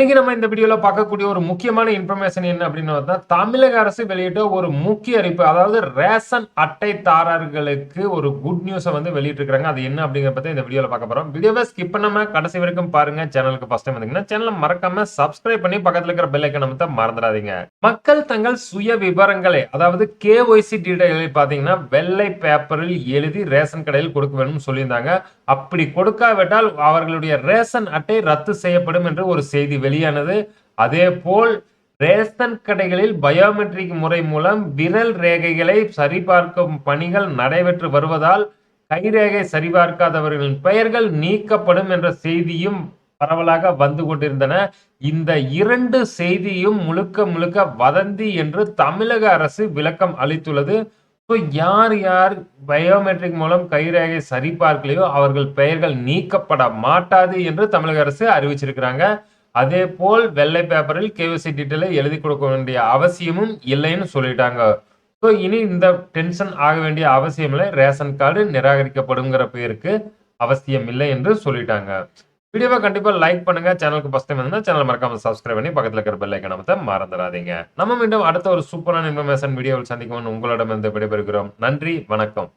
இன்னைக்கு நம்ம இந்த வீடியோவில் பார்க்கக்கூடிய ஒரு முக்கியமான இன்ஃபர்மேஷன் என்ன அப்படின்னு பார்த்தா தமிழக அரசு வெளியிட்ட ஒரு முக்கிய அறிவிப்பு. அதாவது ரேஷன் அட்டைதாரர்களுக்கு ஒரு குட் நியூஸை வந்து வெளியிட்டிருக்காங்க அது என்ன அப்படிங்கிற பற்றி இந்த வீடியோவில் பார்க்க போகிறோம் வீடியோவை ஸ்கிப் பண்ணாம கடைசி வரைக்கும் பாருங்க. சேனலுக்கு ஃபர்ஸ்ட் டைம் வந்தீங்கன்னா சேனலை மறக்காம சப்ஸ்கிரைப் பண்ணி பக்கத்தில் இருக்கிற பெல் ஐக்கன் அமைத்த மறந்துடாதீங்க. மக்கள் தங்கள் சுய விவரங்களை அதாவது கேஒய்சி டீடைல்களை பார்த்தீங்கன்னா வெள்ளை பேப்பரில் எழுதி ரேஷன் கடையில் கொடுக்க வேணும்னு சொல்லியிருந்தாங்க. அப்படி கொடுக்காவிட்டால் அவர்களுடைய ரேஷன் அட்டை ரத்து செய்யப்படும் என்று ஒரு செய்தி வெளியானது. அதே போல் ரேஷன் கடைகளில் பயோமெட்ரிக் முறை மூலம் விரல் ரேகைகளை சரிபார்க்கும் பணிகள் நடைபெற்று வருவதால் கைரேகை சரிபார்க்காதவர்களின் பெயர்கள் நீக்கப்படும் என்ற செய்தியும் பரவலாக வந்து கொண்டிருந்தன. இந்த இரண்டு செய்தியும் முழுக்க முழுக்க வதந்தி என்று தமிழக அரசு விளக்கம் அளித்துள்ளது. ஸோ யார் யார் பயோமெட்ரிக் மூலம் கைரேகை சரிபார்க்கலையோ அவர்கள் பெயர்கள் நீக்கப்பட மாட்டாது என்று தமிழக அரசு அறிவிச்சிருக்கிறாங்க. அதே போல் வெள்ளை பேப்பரில் கேவிசி டீட்டெயிலை எழுதி கொடுக்க வேண்டிய அவசியமும் இல்லைன்னு சொல்லிட்டாங்க. ஸோ இனி இந்த டென்ஷன் ஆக வேண்டிய அவசியம் இல்லை. ரேஷன் கார்டு நிராகரிக்கப்படுங்கிற பேருக்கு அவசியம் இல்லை என்று சொல்லிட்டாங்க. வீடியோவை கண்டிப்பாக லைக் பண்ணுங்க. சேனலுக்கு ஃபஸ்ட் டைம் இருந்தால் சேனல் மறக்காம சப்ஸ்கிரைப் பண்ணி பக்கத்தில் இருக்கிற பெல் ஐக்கன் மறந்துடாதீங்க. நம்ம மீண்டும் அடுத்த ஒரு சூப்பரான இன்ஃபர்மேஷன் வீடியோவில் சந்திக்கும் உங்களிடமிருந்து விடைபெறுகிறோம். நன்றி வணக்கம்.